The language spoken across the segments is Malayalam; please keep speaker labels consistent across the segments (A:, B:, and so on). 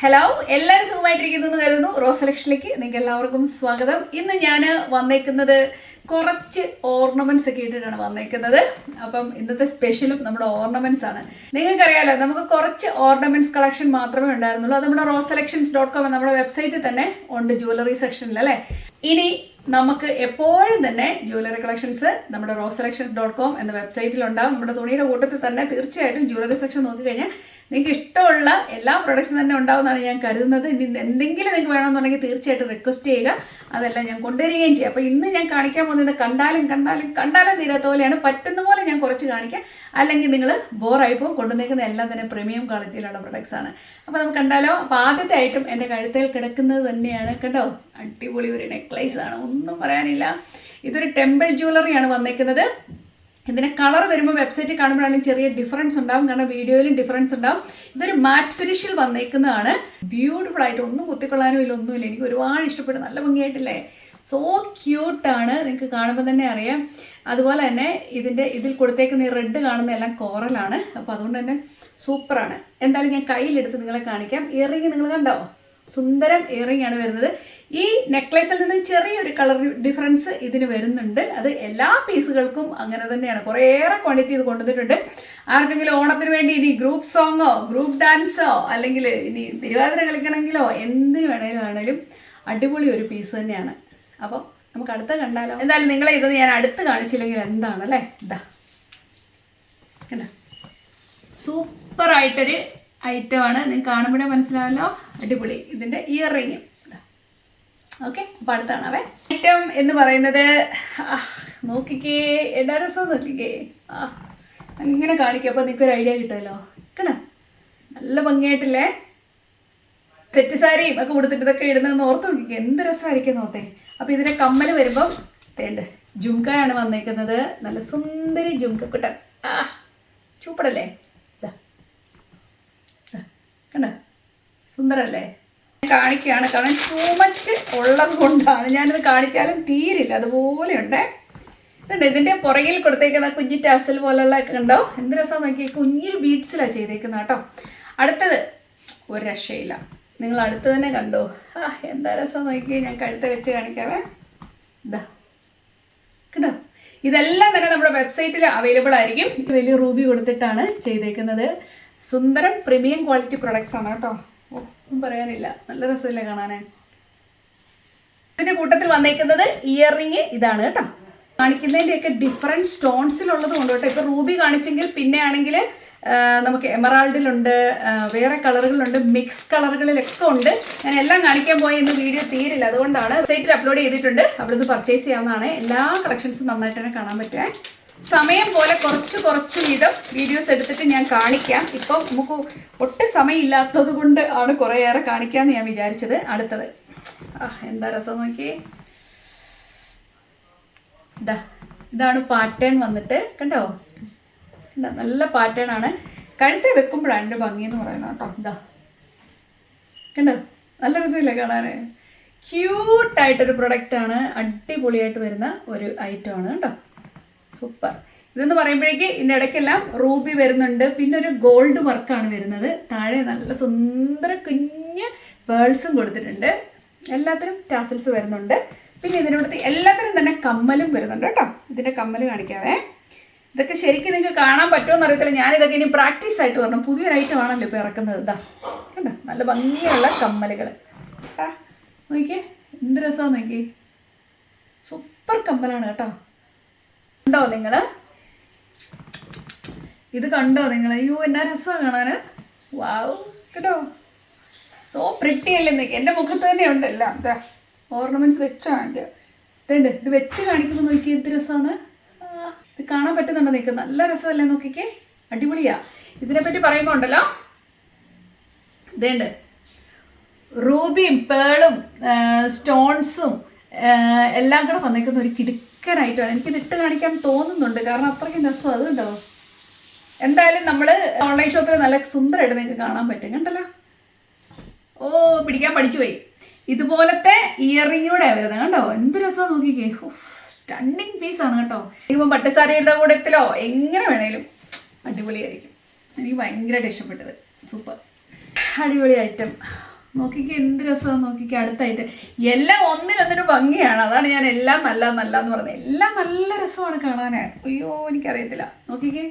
A: ഹലോ എല്ലാവരും സുഖമായിട്ടിരിക്കുന്നു എന്ന് കരുതുന്നു. റോസ് സെലക്ഷനിലേക്ക് നിങ്ങൾക്ക് എല്ലാവർക്കും സ്വാഗതം. ഇന്ന് ഞാൻ വന്നേക്കുന്നത് കുറച്ച് ഓർണമെന്റ്സ് ഒക്കെ ഇട്ടിട്ടാണ് വന്നേക്കുന്നത്. അപ്പം ഇന്നത്തെ സ്പെഷ്യലും നമ്മുടെ ഓർണമെന്റ്സ് ആണ്. നിങ്ങൾക്കറിയാലോ നമുക്ക് കുറച്ച് ഓർണമെന്റ്സ് കളക്ഷൻ മാത്രമേ ഉണ്ടായിരുന്നുള്ളൂ. അത് നമ്മുടെ റോസ് സെലക്ഷൻസ് ഡോട്ട് കോം നമ്മുടെ വെബ്സൈറ്റിൽ തന്നെ ഉണ്ട് ജുവലറി സെക്ഷനിൽ അല്ലേ? ഇനി നമുക്ക് എപ്പോഴും തന്നെ ജ്വല്ലറി കളക്ഷൻസ് നമ്മുടെ റോസ് ഡോട്ട് കോം എന്ന വെബ്സൈറ്റിൽ ഉണ്ടാവും. നമ്മുടെ തുണിയുടെ കൂട്ടത്തിൽ തന്നെ തീർച്ചയായിട്ടും ജ്വല്ലറി സെക്ഷൻ നോക്കിക്കഴിഞ്ഞാൽ നിങ്ങൾക്ക് ഇഷ്ടമുള്ള എല്ലാ പ്രൊഡക്ട്സും തന്നെ ഉണ്ടാവുമെന്നാണ് ഞാൻ കരുതുന്നത്. ഇനി എന്തെങ്കിലും നിങ്ങൾക്ക് വേണമെന്നുണ്ടെങ്കിൽ തീർച്ചയായിട്ടും റിക്വസ്റ്റ് ചെയ്യുക. അതെല്ലാം ഞാൻ കൊണ്ടുവരികയും ചെയ്യും. അപ്പോൾ ഇന്ന് ഞാൻ കാണിക്കാൻ പോകുന്നത് കണ്ടാലും കണ്ടാലും കണ്ടാലും തീരാത്ത പോലെയാണ്. പറ്റുന്ന പോലെ ഞാൻ കുറച്ച് കാണിക്കാം. അല്ലെങ്കിൽ നിങ്ങൾ ബോറായി പോകും. കൊണ്ടുവന്നേക്കുന്ന എല്ലാം തന്നെ പ്രീമിയം ക്വാളിറ്റിയിലുള്ള പ്രൊഡക്ട്സ് ആണ്. അപ്പോൾ നമുക്ക് കണ്ടാലോ? അപ്പോൾ ആദ്യത്തെ ഐറ്റം എന്റെ കഴുത്തിൽ കിടക്കുന്നത് തന്നെയാണ്. കണ്ടോ? അടിപൊളി ഒരു നെക്ലേസ് ആണ്. ഒന്നും പറയാനില്ല. ഇതൊരു ടെമ്പിൾ ജ്വല്ലറിയാണ് വന്നേക്കുന്നത്. ഇതിന്റെ കളർ വരുമ്പോൾ വെബ്സൈറ്റിൽ കാണുമ്പോഴാണ് ചെറിയ ഡിഫറൻസ് ഉണ്ടാവും. കാരണം വീഡിയോയിലും ഡിഫറൻസ് ഉണ്ടാവും. ഇതൊരു മാറ്റ് ഫിനിഷിൽ വന്നേക്കുന്നതാണ്. ബ്യൂട്ടിഫുൾ ആയിട്ട് ഒന്നും കുത്തിക്കൊള്ളാനും ഇല്ല ഒന്നുമില്ല. എനിക്ക് ഒരുപാട് ഇഷ്ടപ്പെട്ടു. നല്ല ഭംഗിയായിട്ടില്ലേ? സോ ക്യൂട്ടാണ് നിങ്ങൾക്ക് കാണുമ്പോൾ തന്നെ അറിയാം. അതുപോലെ തന്നെ ഇതിന്റെ ഇതിൽ കൊടുത്തേക്കുന്ന ഈ റെഡ് കാണുന്ന എല്ലാം കോറലാണ് അപ്പോൾ അതുകൊണ്ട് തന്നെ സൂപ്പറാണ് എന്തായാലും ഞാൻ കയ്യിലെടുത്ത് നിങ്ങളെ കാണിക്കാം. ഇയറിങ് നിങ്ങൾ കണ്ടോ? സുന്ദരം ഇയറിംഗ് ആണ് വരുന്നത്. ഈ നെക്ലേസിൽ നിന്ന് ചെറിയൊരു കളർ ഡിഫറൻസ് ഇതിന് വരുന്നുണ്ട്. അത് എല്ലാ പീസുകൾക്കും അങ്ങനെ തന്നെയാണ്. കുറേയേറെ ക്വാണ്ടിറ്റി ഇത് കൊണ്ടുവന്നിട്ടുണ്ട്. ആർക്കെങ്കിലും ഓണത്തിന് വേണ്ടി ഇനി ഗ്രൂപ്പ് സോങ്ങോ ഗ്രൂപ്പ് ഡാൻസോ അല്ലെങ്കിൽ ഇനി തിരുവാതിര കളിക്കണമെങ്കിലോ എന്തിനു വേണേലും ആണേലും അടിപൊളി ഒരു പീസ് തന്നെയാണ്. അപ്പോൾ നമുക്ക് അടുത്ത കണ്ടാലോ? എന്തായാലും നിങ്ങളെ ഇത് ഞാൻ അടുത്ത് കാണിച്ചില്ലെങ്കിൽ എന്താണ് അല്ലേ ഇതാ കണ്ടോ? സൂപ്പറായിട്ടൊരു ഐറ്റമാണ് നിങ്ങൾക്ക് കാണുമ്പോഴേ മനസ്സിലാവല്ലോ. അടിപൊളി. ഇതിന്റെ ഇയർ റിങ് ഓക്കെ അപ്പം അടുത്താണവേ. ഐറ്റം എന്ന് പറയുന്നത് നോക്കിക്കേ എന്താ രസം നോക്കിക്കേ. ആ ഇങ്ങനെ കാണിക്കാം. അപ്പോൾ നിങ്ങൾക്ക് ഒരു ഐഡിയ കിട്ടുമല്ലോ. കേട്ടോ? നല്ല ഭംഗിയായിട്ടില്ലേ? സെറ്റ് സാരിയും ഒക്കെ കൊടുത്തിട്ട് ഇതൊക്കെ ഇടുന്നതെന്ന് ഓർത്ത് നോക്കിക്കേ. എന്ത് രസമായിരിക്കും നോത്തേ അപ്പോൾ ഇതിന്റെ കമ്മൽ വരുമ്പം തേണ്ട് ജുംക്കയാണ് വന്നേക്കുന്നത്. നല്ല സുന്ദരി ജുംക ആ ചൂപ്പടല്ലേ? കണ്ട? സുന്ദരല്ലേ? കാണിക്കുകയാണ്. കാരണം ടൂ മച്ച് ഉള്ളത് കൊണ്ടാണ് ഞാനിത് കാണിച്ചാലും തീരില്ല. അതുപോലെ ഉണ്ട്. ഇതുണ്ട് ഇതിന്റെ പുറകിൽ കൊടുത്തേക്കുന്ന കുഞ്ഞി ടാസൽ പോലുള്ള ഒക്കെ ഉണ്ടോ എന്ത് രസം നോക്കി കുഞ്ഞിൽ ബീഡ്സിലാണ് ചെയ്തേക്കുന്നത് കേട്ടോ. അടുത്തത് ഒരു രക്ഷയില്ല. നിങ്ങൾ അടുത്ത് തന്നെ കണ്ടോ? ആ എന്താ രസം നോക്കി ഞാൻ കഴുത്ത് വെച്ച് കാണിക്കാവേ. ഇതാ കണ്ടോ? ഇതെല്ലാം തന്നെ നമ്മുടെ വെബ്സൈറ്റിൽ അവൈലബിൾ ആയിരിക്കും. വലിയ റൂബി കൊടുത്തിട്ടാണ് ചെയ്തേക്കുന്നത്. സുന്ദരം പ്രീമിയം ക്വാളിറ്റി പ്രൊഡക്ട്സ് ആണ് കേട്ടോ. ഒന്നും പറയാനില്ല. നല്ല രസമില്ലേ കാണാനേ. ഇതിന്റെ കൂട്ടത്തിൽ വന്നേക്കുന്നത് ഇയർ റിങ് ഇതാണ് കേട്ടോ. കാണിക്കുന്നതിന്റെയൊക്കെ ഡിഫറെന്റ് സ്റ്റോൺസിലുള്ളത് കൊണ്ട് കേട്ടോ. ഇപ്പൊ റൂബി കാണിച്ചെങ്കിൽ പിന്നെ ആണെങ്കിൽ നമുക്ക് എമറാൾഡിലുണ്ട് വേറെ കളറുകളുണ്ട് മിക്സ് കളറുകളിലൊക്കെ ഉണ്ട്. ഞാൻ എല്ലാം കാണിക്കാൻ പോയി ഇന്ന് വീഡിയോ തീരില്ല. അതുകൊണ്ടാണ് വെബ്സൈറ്റിൽ അപ്ലോഡ് ചെയ്തിട്ടുണ്ട്. അവിടുന്ന് പർച്ചേസ് ചെയ്യാവുന്നതാണ്. എല്ലാ കളക്ഷൻസും നന്നായിട്ട് തന്നെ കാണാൻ പറ്റുമേ സമയം പോലെ കുറച്ച് കുറച്ച് വീതം വീഡിയോസ് എടുത്തിട്ട് ഞാൻ കാണിക്കാം. ഇപ്പം നമുക്ക് ഒട്ടും സമയമില്ലാത്തത് കൊണ്ട് ആണ് കുറേയേറെ കാണിക്കാമെന്ന് ഞാൻ വിചാരിച്ചത്. അടുത്തത്. ആ എന്താ രസം നോക്കി ഇതാ ഇതാണ് പാറ്റേൺ വന്നിട്ട്. കണ്ടോ? കണ്ടോ നല്ല പാറ്റേൺ ആണ്. കഴുത്തെ വെക്കുമ്പോഴാണ് എന്റെ ഭംഗി എന്ന് പറയുന്നത് കേട്ടോ. ഇതാ. കണ്ടോ? നല്ല രസമില്ലേ കാണാൻ ക്യൂട്ടായിട്ടൊരു ആണ്. അടിപൊളിയായിട്ട് വരുന്ന ഒരു ഐറ്റം ആണ് കേട്ടോ. സൂപ്പർ ഇതെന്ന് പറയുമ്പോഴേക്ക് ഇതിന്റെ ഇടയ്ക്കെല്ലാം റൂബി വരുന്നുണ്ട്. പിന്നെ ഒരു ഗോൾഡ് വർക്കാണ് വരുന്നത്. താഴെ നല്ല സുന്ദര കുഞ്ഞ് പേൾസും കൊടുത്തിട്ടുണ്ട്. എല്ലാത്തിനും ടാസൽസ് വരുന്നുണ്ട്. പിന്നെ ഇതിനോടത്ത് എല്ലാത്തിനും തന്നെ കമ്മലും വരുന്നുണ്ട് കേട്ടോ. ഇതിന്റെ കമ്മൽ കാണിക്കാവേ. ഇതൊക്കെ ശരിക്കും നിങ്ങൾക്ക് കാണാൻ പറ്റുമോ അറിയത്തില്ല. ഞാനിതൊക്കെ ഇനി പ്രാക്ടീസ് ആയിട്ട് പറഞ്ഞു പുതിയൊരു ഐറ്റം ആണല്ലോ ഇപ്പോൾ ഇറക്കുന്നത്. ഇതാ കണ്ടോ? നല്ല ഭംഗിയുള്ള കമ്മലുകൾ നോക്കിയേ. എന്ത് രസമാണ് നോക്കി സൂപ്പർ കമ്മലാണ് കേട്ടോ. കണ്ടോ നിങ്ങൾ ഇത് കണ്ടോ നിങ്ങൾ അയ്യോ എന്നാ രസമാണ് കാണാൻ വാവ് കേട്ടോ? സോ പ്രിട്ടി അല്ലേ നിങ്ങൾക്ക് എന്റെ മുഖത്ത് തന്നെ ഉണ്ടല്ല എന്താ ഓർണമെന്റ്സ് വെച്ച് ഇതുണ്ട്. ഇത് വെച്ച് കാണിക്കുമ്പോൾ നോക്കി എന്ത് രസമാണ്? ഇത് കാണാൻ പറ്റുന്നുണ്ടോ നിങ്ങൾക്ക് നല്ല രസമല്ലേ നോക്കിക്കേ? അടിപൊളിയാ. ഇതിനെ ഇതിനെപ്പറ്റി പറയുമ്പോൾ ഉണ്ടല്ലോ? ഇതേണ്ട്. റൂബിയും പേളും സ്റ്റോൺസും എല്ലാം കൂടെ വന്നേക്കുന്ന ഒരു കിടുക്കനായിട്ടാണ് എനിക്കിത് ഇട്ട് കാണിക്കാൻ തോന്നുന്നുണ്ട്. കാരണം അത്രയ്ക്കും രസം അതുണ്ടോ എന്തായാലും നമ്മൾ ഓൺലൈൻ ഷോപ്പിൽ നല്ല സുന്ദരമായിട്ട് നിങ്ങൾക്ക് കാണാൻ പറ്റും. കണ്ടല്ലോ? ഓ പിടിക്കാൻ പഠിച്ചു പോയി. ഇതുപോലത്തെ ഇയറിങ്ങൂടെ വരുന്നത്. കണ്ടോ? എന്ത് രസമാണ് നോക്കിക്കേ. സ്റ്റണ്ണിങ് പീസാണ് കേട്ടോ. ഇപ്പം പട്ടുസാരിയുടെ കൂടത്തിലോ എങ്ങനെ വേണേലും അടിപൊളിയായിരിക്കും. എനിക്ക് ഭയങ്കരമായിട്ട് ഇഷ്ടപ്പെട്ടത്. സൂപ്പർ. അടിപൊളി ഐറ്റം നോക്കിക്ക് എന്ത് രസമാണ് നോക്കിക്ക് അടുത്തായിട്ട്. എല്ലാം ഒന്നിനൊന്നിനു ഭംഗിയാണ്. അതാണ് ഞാൻ എല്ലാം നല്ല നല്ല എന്ന് പറഞ്ഞത് എല്ലാം നല്ല രസമാണ് കാണാനായി അയ്യോ എനിക്കറിയത്തില്ല. നോക്കിക്ക്.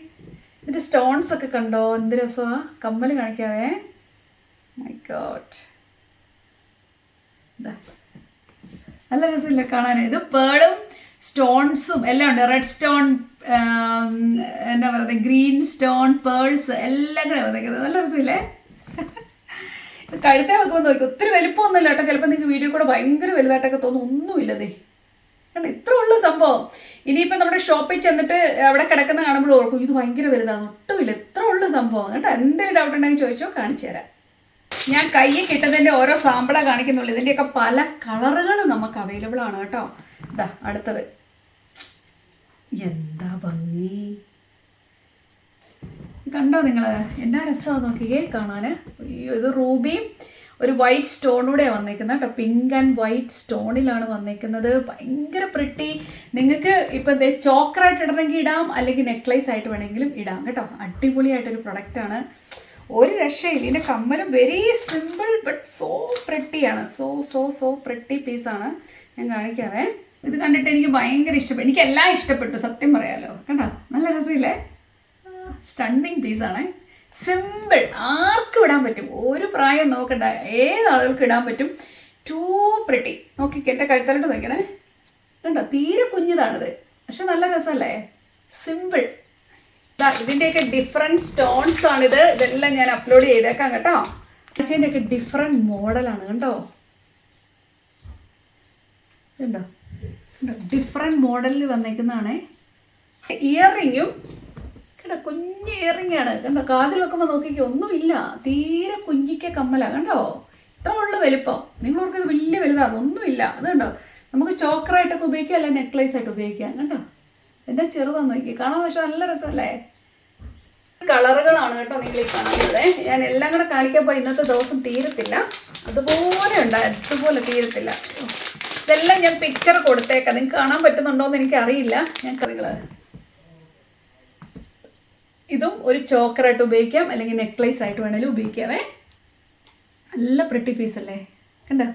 A: എന്നിട്ട് സ്റ്റോൺസ് ഒക്കെ കണ്ടോ? എന്ത് രസമാണ് കമ്മൽ കാണിക്കാവേ. മൈ ഗോഡ് നല്ല രസമില്ല കാണാൻ ഇത് പേളും സ്റ്റോൺസും എല്ലാം ഉണ്ട്. റെഡ് സ്റ്റോൺ എന്താ പറയുക ഗ്രീൻ സ്റ്റോൺ പേൾസ് എല്ലാം കൂടെ വന്നേക്കുന്നത് നല്ല രസമില്ലേ? കഴുത്തെ വെക്കുമ്പോൾ നോക്കി. ഒത്തിരി വലിപ്പമൊന്നുമില്ല കേട്ടോ. ചിലപ്പോൾ നിങ്ങൾക്ക് വീഡിയോ കൂടെ ഭയങ്കര വലുതായിട്ടൊക്കെ തോന്നും. ഒന്നുമില്ലതേ. കാരണം ഇത്ര ഉള്ള സംഭവം. ഇനിയിപ്പോൾ നമ്മുടെ ഷോപ്പിൽ ചെന്നിട്ട് അവിടെ കിടക്കുന്ന കാണുമ്പോൾ ഓർക്കും ഇത് ഭയങ്കര വലുതാണ് ഒട്ടുമില്ല. ഇത്ര ഉള്ള സംഭവം. കേട്ടോ എന്തെങ്കിലും ഡൗട്ട് ഉണ്ടെങ്കിൽ ചോദിച്ചോ കാണിച്ചു തരാം. ഞാൻ കയ്യിൽ കിട്ടുന്നതിന്റെ ഓരോ സാമ്പിളാണ് കാണിക്കുന്നുള്ളൂ. ഇതിന്റെയൊക്കെ പല കളറുകൾ നമുക്ക് അവൈലബിൾ ആണ് കേട്ടോ. ഇതാ അടുത്തത്. എന്താ ഭംഗി? കണ്ടോ നിങ്ങൾ എന്നാ രസമാണ് നോക്കിയേ കാണാൻ ഇത് റൂബിയും ഒരു വൈറ്റ് സ്റ്റോണൂടെ വന്നേക്കുന്നത് കേട്ടോ. പിങ്ക് ആൻഡ് വൈറ്റ് സ്റ്റോണിലാണ് വന്നേക്കുന്നത്. ഭയങ്കര പ്രിട്ടി നിങ്ങൾക്ക് ഇപ്പം ചോക്കറായിട്ട് ഇടണമെങ്കിൽ ഇടാം അല്ലെങ്കിൽ നെക്ലേസ് ആയിട്ട് വേണമെങ്കിലും ഇടാം കേട്ടോ. അടിപൊളിയായിട്ടൊരു പ്രൊഡക്റ്റാണ് ഒരു രക്ഷയില്ല. ഇതിന്റെ കമ്മലും വെരി സിമ്പിൾ ബട്ട് സോ പ്രിട്ടിയാണ് സോ സോ സോ പ്രിട്ടി പീസാണ് ഞാൻ കാണിക്കാവേ. ഇത് കണ്ടിട്ട് എനിക്ക് ഭയങ്കര ഇഷ്ടപ്പെട്ടു. എനിക്കെല്ലാം ഇഷ്ടപ്പെട്ടു. സത്യം പറയാലോ. കണ്ടോ? നല്ല രസമില്ലേ? സ്റ്റണ്ണിങ് പീസാണ് സിമ്പിൾ ആർക്കും ഇടാൻ പറ്റും. ഒരു പ്രായം നോക്കണ്ട. ഏത് ആളുകൾക്ക് ഇടാൻ പറ്റും? ടൂ പ്രിട്ടി നോക്കി എന്റെ കഴുത്തലോട്ട് നോക്കണേ കണ്ടോ? തീരെ കുഞ്ഞിതാണിത്. പക്ഷെ നല്ല രസമല്ലേ? സിമ്പിൾ ഇതിന്റെയൊക്കെ ഡിഫറെന്റ് സ്റ്റോൺസ് ആണിത്. ഇതെല്ലാം ഞാൻ അപ്ലോഡ് ചെയ്തേക്കാം കേട്ടോ. അച്ഛന്റെയൊക്കെ ഡിഫറെന്റ് മോഡലാണ് കണ്ടോ? കണ്ടോ? ഡിഫറെന്റ് മോഡലിൽ വന്നേക്കുന്നതാണേ. ഇയർ റിങ്ങും കേട്ടോ കുഞ്ഞ് ഇറങ്ങിയാണ്. റിങ് കണ്ടോ കാതിൽ വെക്കുമ്പോൾ നോക്കിക്കോ ഒന്നുമില്ല. തീരെ കുഞ്ഞിക്ക കമ്മല. കണ്ടോ? ഇത്ര ഉള്ള വലുപ്പം. നിങ്ങൾ ഇത് വലിയ വലുതാണ്. ഒന്നുമില്ല. അത് കണ്ടോ? നമുക്ക് ചോക്കറായിട്ടൊക്കെ ഉപയോഗിക്കാം അല്ലെ നെക്ലേസ് ആയിട്ട് ഉപയോഗിക്കാം. കണ്ടോ? എന്റെ ചെറുതാന്ന് നോക്കി കാണാൻ പക്ഷെ നല്ല രസമല്ലേ? കളറുകളാണ് കേട്ടോ നിങ്ങൾ ഈ കാണുന്നത്. ഞാൻ എല്ലാം കൂടെ പോയി. ഇന്നത്തെ ദിവസം തീരത്തില്ല. അതുപോലെ ഉണ്ട് അതുപോലെ തീരത്തില്ല. ഇതെല്ലാം ഞാൻ പിക്ചർ കൊടുത്തേക്കാം. നിങ്ങൾക്ക് കാണാൻ പറ്റുന്നുണ്ടോ എന്ന് എനിക്കറിയില്ല. ഞാൻ നിങ്ങൾ ഇതും ഒരു ചോക്കറായിട്ട് ഉപയോഗിക്കാം. അല്ലെങ്കിൽ നെക്ലേസ് ആയിട്ട് വേണമെങ്കിലും ഉപയോഗിക്കാവേ. നല്ല പ്രിട്ടി പീസ് അല്ലേ? കണ്ടോ?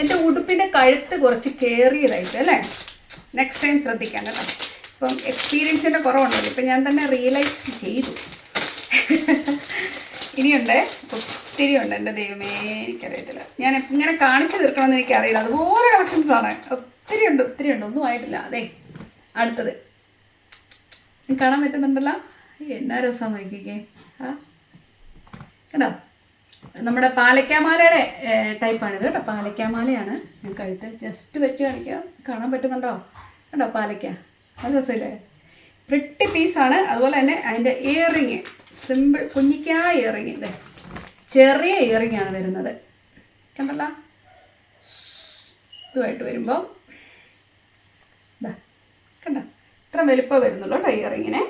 A: എന്റെ ഉടുപ്പിന്റെ കഴുത്ത് കുറച്ച് കയറിയതായിട്ട് അല്ലേ? നെക്സ്റ്റ് ടൈം ശ്രദ്ധിക്കാം കേട്ടോ. ഇപ്പം എക്സ്പീരിയൻസിന്റെ കുറവുണ്ടല്ലോ. ഇപ്പം ഞാൻ തന്നെ റിയലൈസ് ചെയ്തു. ഇനിയുണ്ട്. ഒത്തിരി ഉണ്ട് എന്റെ ദൈവമേ എനിക്കറിയത്തില്ല. ഞാൻ ഇങ്ങനെ കാണിച്ചു തീർക്കണമെന്ന് എനിക്കറിയില്ല. അതുപോലെ കളക്ഷൻസ് ആണ്. ഒത്തിരി ഉണ്ട് ഒത്തിരി ഉണ്ട്. ഒന്നും ആയിട്ടില്ല. അതെ അടുത്തത്. കാണാൻ പറ്റുന്നുണ്ടല്ലോ? എന്നാ രസം നോക്കിക്കേ. ആ. കണ്ടോ? നമ്മുടെ പാലക്കാമാലയുടെ ഇത് കേട്ടോ. പാലക്കാമാലയാണ്. ഞാൻ കഴുത്ത് ജസ്റ്റ് വെച്ച് കാണിക്കാം. കാണാൻ പറ്റുന്നുണ്ടോ? കേട്ടോ പാലക്ക? അത് രസമില്ലേ? പ്രിട്ടി പീസാണ് അതുപോലെ തന്നെ അതിന്റെ ഇയറിങ് സിമ്പിൾ കുഞ്ഞിക്കാ ഇയറിങ് ഇല്ലേ? ചെറിയ ഇയറിങ് ആണ് വരുന്നത്. കണ്ടല്ല? ഇതുമായിട്ട് വരുമ്പോൾ കണ്ടോ? ഇത്ര വലുപ്പം വരുന്നുള്ളൂ കേട്ടോ ഇയറിങ്ങിനെ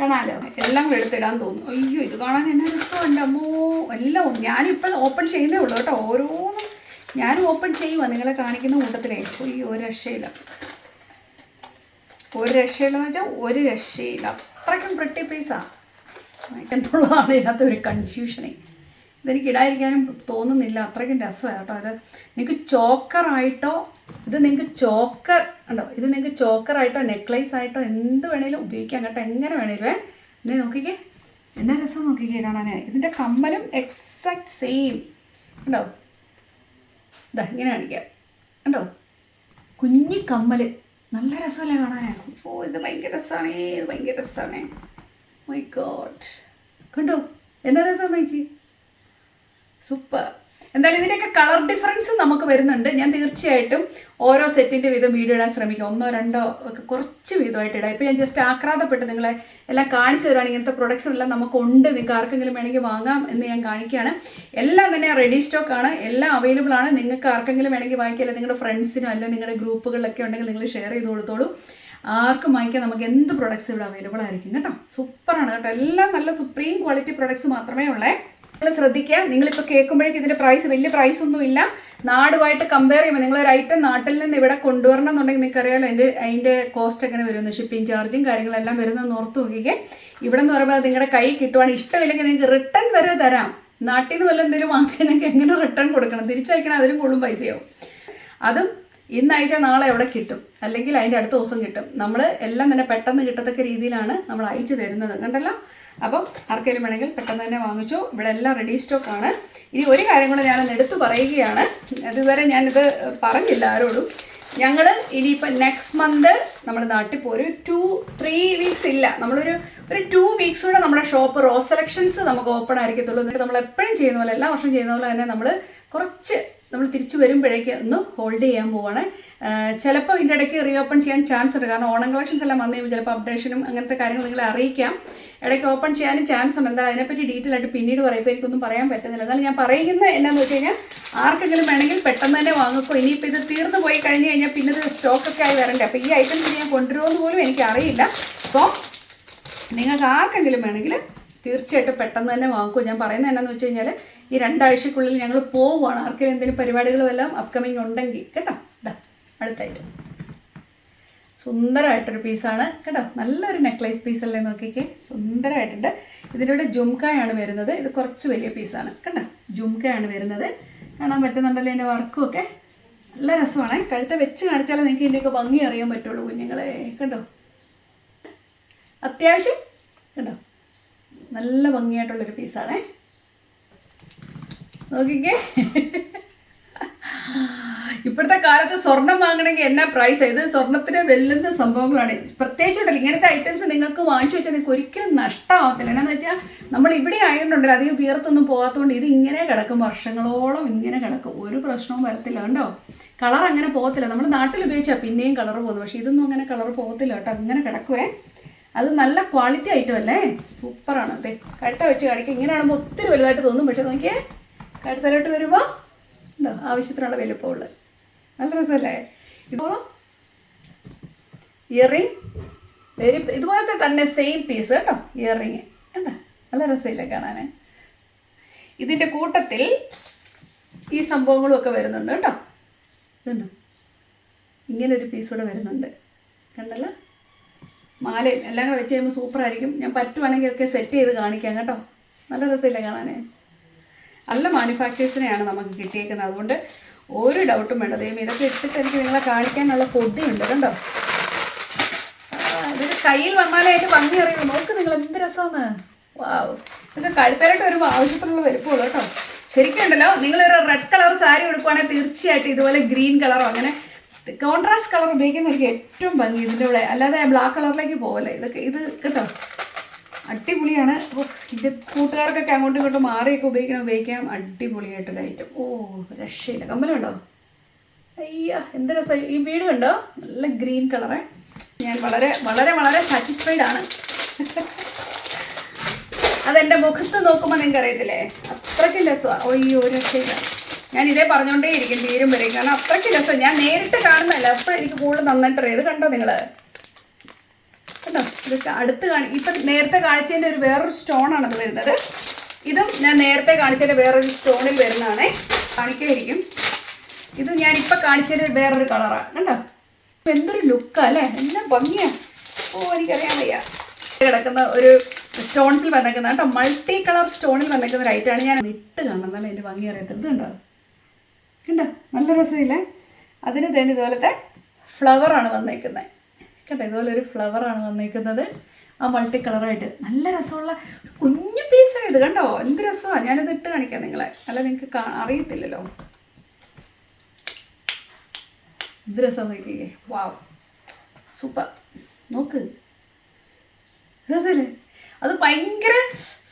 A: കാണാലോ? എല്ലാം എടുത്തിടാൻ തോന്നും അയ്യോ ഇത് കാണാൻ എന്നെ രസമുണ്ട് അമ്മോ. എല്ലാം ഞാനിപ്പോൾ ഓപ്പൺ ചെയ്യുന്നേ ഉള്ളൂ കേട്ടോ. ഓരോന്നും ഞാനും ഓപ്പൺ ചെയ്യുക നിങ്ങളെ കാണിക്കുന്ന കൂട്ടത്തിലേ. അയ്യോ ഒരു രക്ഷയില്ല. ഒരു രക്ഷയില്ലെന്ന് വെച്ചാൽ ഒരു രക്ഷയില്ല. അത്രയ്ക്കും പ്രിട്ടി പീസാണ് എന്നുള്ളതാണ് ഇതിനകത്ത് ഒരു കൺഫ്യൂഷനെ ഇതെനിക്ക് ഇടാതിരിക്കാനും തോന്നുന്നില്ല. അത്രയ്ക്കും രസമാണ് കേട്ടോ. ഇത് നിങ്ങൾക്ക് ചോക്കറായിട്ടോ ഇത് നിങ്ങൾക്ക് ചോക്കർ ഉണ്ടോ? ഇത് നിങ്ങൾക്ക് ചോക്കറായിട്ടോ നെക്ലേസ് ആയിട്ടോ എന്ത് വേണേലും ഉപയോഗിക്കാം കേട്ടോ. എങ്ങനെ വേണേലും എന്നെ നോക്കിക്കേ. എന്നാ രസം നോക്കിക്കേ കാണാനായി ഇതിന്റെ കമ്മലും എക്സാക്ട് സെയിം ഉണ്ടോ ഇതാ ഇങ്ങനെ കാണിക്കാം. ഉണ്ടോ കുഞ്ഞി കമ്മൽ നല്ല രസമല്ലേ കാണാനെ? ഓ ഇത് ഭയങ്കര രസമാണേ ഇത് ഭയങ്കര രസമാണേ മൈ ഗോഡ് കണ്ടോ? എന്നാ രസം നോക്കി സൂപ്പർ. എന്തായാലും ഇതിന്റെയൊക്കെ കളർ ഡിഫറൻസ് നമുക്ക് വരുന്നുണ്ട്. ഞാൻ തീർച്ചയായിട്ടും ഓരോ സെറ്റിന്റെ വീതം വീഡിയോ ഇടാൻ ശ്രമിക്കാം. ഒന്നോ രണ്ടോ ഒക്കെ കുറച്ച് വീതമായിട്ട് ഇടാം. ഇപ്പോൾ ഞാൻ ജസ്റ്റ് ആക്രാന്തപ്പെട്ട് നിങ്ങളെ എല്ലാം കാണിച്ചു തരാണ് ഇങ്ങനത്തെ പ്രൊഡക്ഷൻ എല്ലാം നമുക്കുണ്ട്. നിങ്ങൾക്ക് ആർക്കെങ്കിലും വേണമെങ്കിൽ വാങ്ങാം എന്ന് ഞാൻ കാണിക്കുകയാണ്. എല്ലാം തന്നെ റെഡി സ്റ്റോക്ക് ആണ്. എല്ലാം അവൈലബിൾ ആണ്. നിങ്ങൾക്ക് ആർക്കെങ്കിലും വേണമെങ്കിൽ വാങ്ങിക്കാം. അല്ലെങ്കിൽ നിങ്ങളുടെ ഫ്രണ്ട്സിനോ അല്ലെങ്കിൽ നിങ്ങളുടെ ഗ്രൂപ്പുകളിലൊക്കെ ഉണ്ടെങ്കിൽ നിങ്ങൾ ഷെയർ ചെയ്ത് കൊടുത്തോളൂ. ആർക്കും വാങ്ങിക്കാൻ നമുക്ക് എന്ത് പ്രൊഡക്ട്സ് ഇവിടെ അവൈലബിൾ ആയിരിക്കും. കേട്ടോ? സൂപ്പറാണ് കേട്ടോ. എല്ലാം നല്ല സുപ്രീം ക്വാളിറ്റി പ്രൊഡക്ട്സ് മാത്രമേ ഉള്ളേ. നിങ്ങൾ ശ്രദ്ധിക്കുക. നിങ്ങളിപ്പോൾ കേൾക്കുമ്പോഴേക്കും ഇതിന്റെ പ്രൈസ് വലിയ പ്രൈസ് ഒന്നുമില്ല നാടുമായിട്ട് കമ്പയർ ചെയ്യുമ്പോൾ നിങ്ങൾ ഒരു ഐറ്റം നാട്ടിൽ നിന്ന് ഇവിടെ കൊണ്ടുവരണം എന്നുണ്ടെങ്കിൽ നിങ്ങൾക്ക് അറിയാലോ അതിന്റെ അതിന്റെ കോസ്റ്റ് എങ്ങനെ വരുന്നു ഷിപ്പിംഗ് ചാർജും കാര്യങ്ങളെല്ലാം വരുന്നതെന്ന് ഓർത്ത് നോക്കിക്കേ. ഇവിടെ എന്ന് പറയുമ്പോൾ നിങ്ങളുടെ കൈ കിട്ടുവാണ്. ഇഷ്ടമില്ലെങ്കിൽ നിങ്ങൾക്ക് റിട്ടേൺ വരെ തരാം. നാട്ടിൽ നിന്ന് വല്ല എന്തെങ്കിലും വാങ്ങി നിങ്ങൾക്ക് എങ്ങനെ റിട്ടേൺ കൊടുക്കണം? തിരിച്ചയക്കണം അതിലും കൂടുതലും പൈസയാവും. അതും ഇന്ന് അയച്ചാൽ നാളെ എവിടെ കിട്ടും? അല്ലെങ്കിൽ അതിന്റെ അടുത്ത ദിവസം കിട്ടും. നമ്മൾ എല്ലാം തന്നെ പെട്ടെന്ന് കിട്ടത്തക്ക രീതിയിലാണ് നമ്മൾ അയച്ചു തരുന്നത്. കണ്ടല്ലോ? അപ്പം ആർക്കെങ്കിലും വേണമെങ്കിൽ പെട്ടെന്ന് തന്നെ വാങ്ങിച്ചു. ഇവിടെ എല്ലാം റെഡി സ്റ്റോക്ക് ആണ്. ഇനി ഒരു കാര്യം കൂടെ ഞാനൊന്ന് എടുത്തു പറയുകയാണ്. അതുവരെ ഞാനിത് പറഞ്ഞില്ല ആരോടും. ഞങ്ങൾ ഇനിയിപ്പോൾ നെക്സ്റ്റ് മന്ത് നമ്മൾ നാട്ടിൽ പോരും. ഒരു ടു ത്രീ വീക്സ് ഇല്ല. നമ്മളൊരു ഒരു ടു വീക്സ് കൂടെ നമ്മുടെ ഷോപ്പ് റോ സെലക്ഷൻസ് നമുക്ക് ഓപ്പൺ ആയിരിക്കത്തുള്ളൂ. എന്നിട്ട് നമ്മൾ എപ്പോഴും ചെയ്യുന്ന പോലെ എല്ലാ വർഷം ചെയ്യുന്ന പോലെ തന്നെ നമ്മൾ കുറച്ച് നമ്മൾ തിരിച്ചു വരുമ്പോഴേക്ക് ഒന്ന് ഹോൾഡ് ചെയ്യാൻ പോവാണ്. ചിലപ്പോൾ ഇതിന്റെ ഇടയ്ക്ക് റീ ഓപ്പൺ ചെയ്യാൻ ചാൻസ് ഉണ്ട്. കാരണം ഓണം കളക്ഷൻസ് എല്ലാം വന്നു കഴിയുമ്പോൾ ചിലപ്പോൾ അപ്ഡേഷനും അങ്ങനത്തെ കാര്യങ്ങൾ നിങ്ങളെ അറിയിക്കാം. ഇടയ്ക്ക് ഓപ്പൺ ചെയ്യാനും ചാൻസ് ഉണ്ട്. എന്താ അതിനെപ്പറ്റി ഡീറ്റെയിൽ ആയിട്ട് പിന്നീട് പറയുമ്പോൾ എനിക്കൊന്നും പറയാൻ പറ്റുന്നില്ല. എന്നാലും ഞാൻ പറയുന്നത് എന്നാന്ന് വെച്ച് കഴിഞ്ഞാൽ ആർക്കെങ്കിലും വേണമെങ്കിൽ പെട്ടെന്ന് തന്നെ വാങ്ങിക്കോ. ഇനിയിപ്പോൾ ഇത് തീർന്നു പോയി കഴിഞ്ഞ് കഴിഞ്ഞാൽ പിന്നെ ഇത് സ്റ്റോക്കൊക്കെ ആയി വരണ്ടേ. അപ്പോൾ ഈ ഐറ്റംസ് ഞാൻ കൊണ്ടുവരുമെന്ന് പോലും എനിക്കറിയില്ല. സോ നിങ്ങൾക്ക് ആർക്കെങ്കിലും വേണമെങ്കിൽ തീർച്ചയായിട്ടും പെട്ടെന്ന് തന്നെ വാങ്ങിക്കും. ഞാൻ പറയുന്നത് എന്നാന്ന് വെച്ച് കഴിഞ്ഞാൽ ഈ രണ്ടാഴ്ചക്കുള്ളിൽ ഞങ്ങൾ പോവുകയാണ്. ആർക്കെങ്കിലും എന്തെങ്കിലും പരിപാടികളും എല്ലാം അപ്കമിങ് ഉണ്ടെങ്കിൽ. കേട്ടോ? അടുത്തായിട്ട്. സുന്ദരമായിട്ടൊരു പീസാണ്. കേട്ടോ നല്ലൊരു നെക്ലേസ് പീസല്ലേ നോക്കിക്കേ? സുന്ദരമായിട്ടുണ്ട് ഇതിന്റെ കൂടെ ജുംക്കായാണ് വരുന്നത്. ഇത് കുറച്ച് വലിയ പീസാണ്. കേട്ടോ ജുംക്കയാണ് വരുന്നത്. കാണാൻ പറ്റുന്നുണ്ടല്ലോ എന്റെ വർക്കും ഒക്കെ നല്ല രസമാണ്. കഴുത്ത വെച്ച് കാണിച്ചാലേ നിങ്ങൾക്ക് ഇതിന്റെയൊക്കെ ഭംഗി അറിയാൻ പറ്റുള്ളൂ കുഞ്ഞുങ്ങളെ. കണ്ടോ? അത്യാവശ്യം. കണ്ടോ? നല്ല ഭംഗിയായിട്ടുള്ളൊരു പീസാണേ. നോക്കിക്കേ. ഇപ്പോഴത്തെ കാലത്ത് സ്വർണം വാങ്ങണമെങ്കിൽ എന്നാ പ്രൈസ് ഇത് സ്വർണത്തിന് വെല്ലുന്ന സംഭവങ്ങളാണ്. പ്രത്യേകിച്ചുണ്ടല്ലോ ഇങ്ങനത്തെ ഐറ്റംസ് നിങ്ങൾക്ക് വാങ്ങിച്ചു വെച്ചാൽ നിങ്ങൾക്ക് ഒരിക്കലും നഷ്ടമാവത്തില്ല. എന്നാന്ന് വെച്ചാൽ നമ്മൾ ഇവിടെ ആയതുകൊണ്ടല്ലോ അധികം തീർത്തൊന്നും പോകാത്തതുകൊണ്ട് ഇത് ഇങ്ങനെ കിടക്കും. വർഷങ്ങളോളം ഇങ്ങനെ കിടക്കും. ഒരു പ്രശ്നവും വരത്തില്ല കണ്ടോ? കളർ അങ്ങനെ പോകത്തില്ല. നമ്മൾ നാട്ടിൽ ഉപയോഗിച്ചാൽ പിന്നെയും കളർ പോകുന്നു പക്ഷേ ഇതൊന്നും അങ്ങനെ കളർ പോകത്തില്ല കേട്ടോ. അങ്ങനെ കിടക്കുവേ. അത് നല്ല ക്വാളിറ്റി ഐറ്റം അല്ലേ? സൂപ്പറാണ്. അതെ കഴുത്ത വെച്ച് കാണിക്കുക ഇങ്ങനെ ആകുമ്പോൾ ഒത്തിരി വലുതായിട്ട് തോന്നും. പക്ഷെ നോക്കിയേ കഴുത്തലോട്ട് വരുമ്പോൾ ഉണ്ടോ? ആവശ്യത്തിനുള്ള വലുപ്പമുള്ളത് നല്ല രസമല്ലേ? ഇപ്പോൾ ഇയറിങ് വെരി ഇതുപോലത്തെ തന്നെ സെയിം പീസ് കേട്ടോ ഇയറിങ് കണ്ടോ? നല്ല രസമില്ലേ കാണാൻ ഇതിന്റെ കൂട്ടത്തിൽ ഈ സംഭവങ്ങളും ഒക്കെ വരുന്നുണ്ട് കേട്ടോ. ഇതുണ്ടോ? ഇങ്ങനെ ഒരു കൂടെ വരുന്നുണ്ട്. കണ്ടല്ലോ? മാലയും എല്ലാം കൂടെ വെച്ച് കഴിയുമ്പോൾ സൂപ്പറായിരിക്കും ഞാൻ പറ്റുവാണെങ്കിൽ ഒക്കെ സെറ്റ് ചെയ്ത് കാണിക്കാം കേട്ടോ. നല്ല രസമില്ല കാണാൻ നല്ല മാനുഫാക്ചേഴ്സിനെയാണ് നമുക്ക് കിട്ടിയേക്കുന്നത്. അതുകൊണ്ട് ഒരു ഡൗട്ടും വേണ്ട. ദൈവം ഇതൊക്കെ ഇട്ടിട്ട് എനിക്ക് നിങ്ങളെ കാണിക്കാനുള്ള കൊതിയുണ്ട് കണ്ടോ? ഇത് ഇതൊരു കയ്യിൽ വന്നാലേ അതിന്റെ ഭംഗി അറിയൂ. നോക്ക് നിങ്ങൾ എന്ത് രസമാണ്. വാവ്. ഇതൊക്കെ കഴുത്തലായിട്ട് വരുമ്പോൾ ആവശ്യത്തിനുള്ള വലുപ്പമുള്ളൂ കേട്ടോ. ശരിക്കും ഉണ്ടല്ലോ നിങ്ങളൊരു റെഡ് കളർ സാരി എടുക്കുവാണെങ്കിൽ തീർച്ചയായിട്ടും ഇതുപോലെ ഗ്രീൻ കളറോ അങ്ങനെ കോൺട്രാസ്റ്റ് കളർ ഉപയോഗിക്കുന്നതായിരിക്കും ഏറ്റവും ഭംഗി ഇതിന്റെ കൂടെ. അല്ലാതെ ബ്ലാക്ക് കളറിലേക്ക് പോകല്ലേ ഇതൊക്കെ ഇത് കേട്ടോ. അടിപൊളിയാണ്. അപ്പോൾ ഇത് കൂട്ടുകാർക്കൊക്കെ അങ്ങോട്ടും ഇങ്ങോട്ടും മാറിയൊക്കെ ഉപയോഗിക്കണം ഉപയോഗിക്കാം. അടിപൊളിയായിട്ടൊരു ഐറ്റം ഓ രക്ഷയില്ല. കമ്മലുണ്ടോ അയ്യ എന്ത് രസം. ഈ വീട് കണ്ടോ? നല്ല ഗ്രീൻ കളറ്. ഞാൻ വളരെ വളരെ വളരെ സാറ്റിസ്ഫൈഡ് ആണ്. അതെന്റെ മുഖത്ത് നോക്കുമ്പോൾ നിങ്ങൾക്ക് അറിയത്തില്ലേ അത്രയ്ക്കും രസമാണ് ഒരു രക്ഷയില്ല. ഞാൻ ഇതേ പറഞ്ഞുകൊണ്ടേ ഇരിക്കും തീരും വരെ കാരണം അത്രയ്ക്കും രസം. ഞാൻ നേരിട്ട് കാണുന്നതല്ല. അപ്പോഴെനിക്ക് കൂടുതൽ നന്നായിട്ട് അറിയാം. ഇത് കണ്ടോ നിങ്ങൾ ഇത് അടുത്ത് കാണി ഇപ്പം നേരത്തെ കാണിച്ചതിന്റെ ഒരു വേറൊരു സ്റ്റോണാണത് വരുന്നത്. ഇതും ഞാൻ നേരത്തെ കാണിച്ചതിന്റെ വേറൊരു സ്റ്റോണിൽ വരുന്നതാണേ. കാണിക്കായിരിക്കും. ഇത് ഞാൻ ഇപ്പം കാണിച്ചതിന്റെ വേറൊരു കളറാണ് കണ്ടോ? ഇപ്പം എന്തൊരു ലുക്കാണ് അല്ലേ? എല്ലാം ഭംഗിയാണ് ഓ എനിക്കറിയാൻ വയ്യ. കിടക്കുന്ന ഒരു സ്റ്റോൺസിൽ വന്നേക്കുന്ന കേട്ടോ മൾട്ടി കളർ സ്റ്റോണിൽ വന്നേക്കുന്ന ഒരു ഐറ്റമാണ് ഞാൻ ഇട്ട് കാണണം നല്ല എന്റെ ഭംഗി അറിയത്തത് കണ്ടോ? കണ്ടോ? നല്ല രസമില്ലേ? അതിന് തന്നെ ഇതുപോലത്തെ ഫ്ലവറാണ് വന്നേക്കുന്നത് കേട്ടോ ഇതുപോലെ ഒരു ഫ്ലവറാണ് വന്നേക്കുന്നത്. ആ മൾട്ടി കളറായിട്ട് നല്ല രസമുള്ള കുഞ്ഞു പീസാണ് ഇത് കണ്ടോ? എന്ത് രസമാണ് ഞാനിത് ഇട്ട് കാണിക്കാം നിങ്ങളെ. അല്ല നിങ്ങൾക്ക് അറിയത്തില്ലല്ലോ. എന്ത് രസം നോക്കിക്കേ. വാവ് സൂപ്പർ നോക്ക്. രസല്ലേ? അത് ഭയങ്കര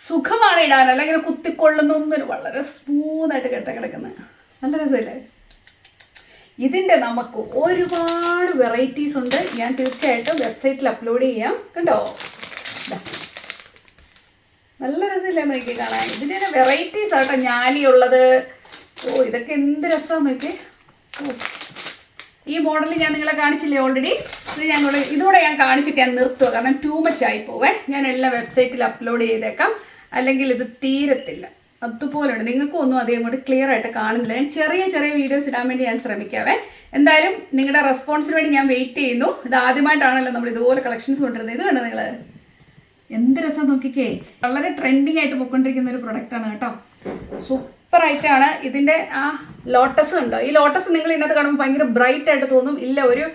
A: സുഖമാണ് ഇടാൻ. അല്ലെങ്കിൽ കുത്തിക്കൊള്ളുന്നൊന്നും വളരെ സ്മൂത്തായിട്ട് കെട്ട കിടക്കുന്നത് നല്ല രസമില്ലേ? ഇതിന്റെ നമുക്ക് ഒരുപാട് വെറൈറ്റീസ് ഉണ്ട്. ഞാൻ തീർച്ചയായിട്ടും വെബ്സൈറ്റിൽ അപ്ലോഡ് ചെയ്യാം. കണ്ടോ. നല്ല രസമില്ലേ നോക്കി കാണാൻ. ഇതിന്റെ വെറൈറ്റീസ് ആട്ടോ ഞാലിയുള്ളത് ഓ ഇതൊക്കെ എന്ത് രസമാണെന്ന് നോക്കി ഓ. ഈ മോഡൽ ഞാൻ നിങ്ങളെ കാണിച്ചില്ലേ ഓൾറെഡി ഇത് ഞാൻ ഇതോടെ ഞാൻ കാണിച്ചിട്ട് ഞാൻ നിർത്തുക കാരണം ടൂ മച്ച് ആയി പോവേ. ഞാൻ എല്ലാ വെബ്സൈറ്റിൽ അപ്ലോഡ് ചെയ്തേക്കാം. അല്ലെങ്കിൽ ഇത് തീരത്തില്ല. അതുപോലെ നിങ്ങൾക്കൊന്നും അധികം കൂടി ക്ലിയർ ആയിട്ട് കാണുന്നില്ല. ഞാൻ ചെറിയ ചെറിയ വീഡിയോസ് ഇടാൻ വേണ്ടി ഞാൻ ശ്രമിക്കാവേ. എന്തായാലും നിങ്ങളുടെ റെസ്പോൺസിന് വേണ്ടി ഞാൻ വെയിറ്റ് ചെയ്യുന്നു. ഇത് ആദ്യമായിട്ടാണല്ലോ നമ്മൾ ഇതുപോലെ കളക്ഷൻസ് കൊണ്ടുവരുന്നത്. ഇത് കണ്ടോ നിങ്ങൾ എന്ത് രസം നോക്കിക്കേ. വളരെ ട്രെൻഡിങ് ആയിട്ട് പോയിക്കൊണ്ടിരിക്കുന്ന ഒരു പ്രൊഡക്റ്റാണ് കേട്ടോ. സൂപ്പർ ആയിട്ടാണ് ഇതിന്റെ ആ ലോട്ടസ് ഉണ്ടോ? ഈ ലോട്ടസ് നിങ്ങൾ ഇതിനകത്ത് കാണുമ്പോൾ ഭയങ്കര ബ്രൈറ്റ് ആയിട്ട് തോന്നും. ഇല്ല ഒരു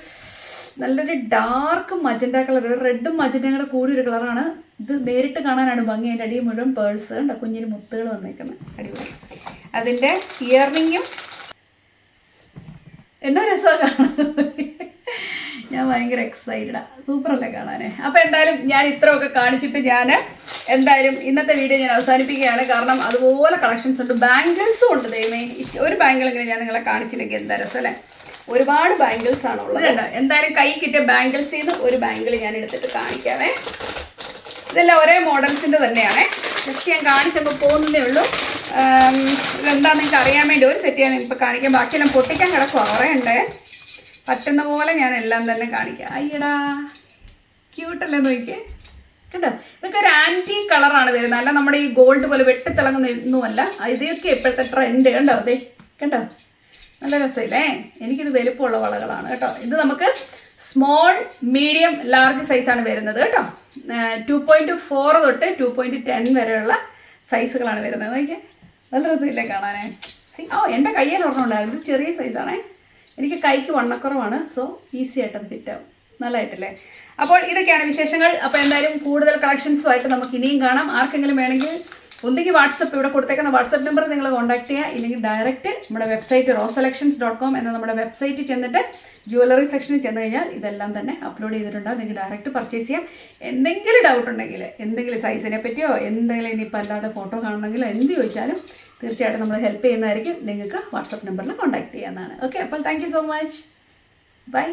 A: നല്ലൊരു ഡാർക്ക് മജന്റ കളർ റെഡും മജന്റയും കൂടെ കൂടി ഒരു കളറാണ് ഇത് നേരിട്ട് കാണാനാണ് ഭംഗി. അതിന്റെ അടിയിൽ മുഴുവൻ പേഴ്സ് ഉണ്ട്. കുഞ്ഞിന് മുത്തുകൾ വന്നേക്കുന്നത് അടിപൊളി. അതിന്റെ ഇയറിങ്ങും എന്നാ രസമാണ് കാണാൻ. ഞാൻ ഭയങ്കര എക്സൈറ്റഡാണ് സൂപ്പറല്ലേ കാണാനേ? അപ്പോൾ എന്തായാലും ഞാൻ ഇത്രയൊക്കെ കാണിച്ചിട്ട് ഞാൻ എന്തായാലും ഇന്നത്തെ വീഡിയോ ഞാൻ അവസാനിപ്പിക്കുകയാണ്. കാരണം അതുപോലെ കളക്ഷൻസ് ഉണ്ട്. ബാങ്കിൾസും ഉണ്ട് ദൈവമേ. ഒരു ഒരു ഇങ്ങനെ ഞാൻ നിങ്ങളെ കാണിച്ചില്ലെങ്കിൽ എന്താ രസം അല്ലേ? ഒരുപാട് ബാംഗിൾസ് ആണ് ഉള്ളത്. എന്തായാലും കൈ കിട്ടിയ ബാംഗിൾസ് ചെയ്ത് ഒരു ബാംഗിൾ ഞാൻ എടുത്തിട്ട് കാണിക്കാവേ. ഇതെല്ലാം ഒരേ മോഡൽസിന്റെ തന്നെയാണേ. ജസ്റ്റ് ഞാൻ കാണിച്ചപ്പോൾ പോകുന്നതേ ഉള്ളൂ. ഇതെന്താ നിങ്ങൾക്ക് അറിയാൻ വേണ്ടി ഒരു സെറ്റ് ഞാൻ ഇപ്പോൾ കാണിക്കാം. ബാക്കിയെല്ലാം പൊട്ടിക്കാൻ കിടക്കുക കുറേ ഉണ്ടേ. പറ്റുന്ന പോലെ ഞാൻ എല്ലാം തന്നെ കാണിക്കാം. അയ്യടാ ക്യൂട്ടല്ലേ നോക്കിയേ? കണ്ടോ? ഇതൊക്കെ ഒരു ആന്റി കളറാണ് വരുന്നത്. അല്ല നമ്മുടെ ഈ ഗോൾഡ് പോലെ വെട്ടിത്തിളങ്ങുന്ന ഒന്നുമല്ല ഇതൊക്കെ ഇപ്പോഴത്തെ ട്രെൻഡ് കണ്ടോ? അതെ കണ്ടോ? നല്ല രസമില്ലേ? എനിക്കിത് വലുപ്പമുള്ള വളകളാണ് കേട്ടോ. ഇത് നമുക്ക് സ്മോൾ മീഡിയം ലാർജ് സൈസാണ് വരുന്നത് കേട്ടോ. ടു പോയിന്റ് ഫോർ തൊട്ട് ടു പോയിന്റ് ടെൻ വരെയുള്ള സൈസുകളാണ് വരുന്നത്. നോക്കിയേ. നല്ല രസമില്ലേ കാണാനേ? ഓ എന്റെ കയ്യിൽ ഒരെണ്ണം ഉണ്ടായിരുന്നു. ചെറിയ സൈസാണേ എനിക്ക് കൈക്ക് വണ്ണക്കുറവാണ് സോ ഈസി ആയിട്ട് അത് ഫിറ്റ് ആവും. നല്ലതായിട്ടല്ലേ? അപ്പോൾ ഇതൊക്കെയാണ് വിശേഷങ്ങൾ. അപ്പോൾ എന്തായാലും കൂടുതൽ കളക്ഷൻസുമായിട്ട് നമുക്ക് ഇനിയും കാണാം. ആർക്കെങ്കിലും വേണമെങ്കിൽ ഒന്നെങ്കിൽ വാട്സപ്പ് ഇവിടെ കൊടുത്തേക്കുന്ന വാട്സപ്പ് നമ്പർ നിങ്ങൾ കോൺടാക്ട് ചെയ്യുക. ഇല്ലെങ്കിൽ ഡയറക്റ്റ് നമ്മുടെ website Ro Selections dot com എന്ന നമ്മുടെ വെബ്സൈറ്റിൽ ചെന്നിട്ട് ജ്വല്ലറി സെക്ഷനിൽ ചെന്ന് കഴിഞ്ഞാൽ ഇതെല്ലാം തന്നെ അപ്ലോഡ് ചെയ്തിട്ടുണ്ടാവും നിങ്ങൾക്ക് ഡയറക്റ്റ് പർച്ചേസ് ചെയ്യാം. എന്തെങ്കിലും ഡൗട്ട് ഉണ്ടെങ്കിൽ എന്തെങ്കിലും സൈസിനെ പറ്റിയോ എന്തെങ്കിലും ഇനിയിപ്പോൾ അല്ലാതെ ഫോട്ടോ കാണണമെങ്കിലോ എന്ത് ചോദിച്ചാലും തീർച്ചയായിട്ടും നമ്മൾ ഹെൽപ്പ് ചെയ്യുന്നതായിരിക്കും. നിങ്ങൾക്ക് വാട്സപ്പ് നമ്പറിൽ കോൺടാക്ട് ചെയ്യാവുന്നതാണ്. ഓക്കെ അപ്പോൾ താങ്ക് സോ മച്ച് ബൈ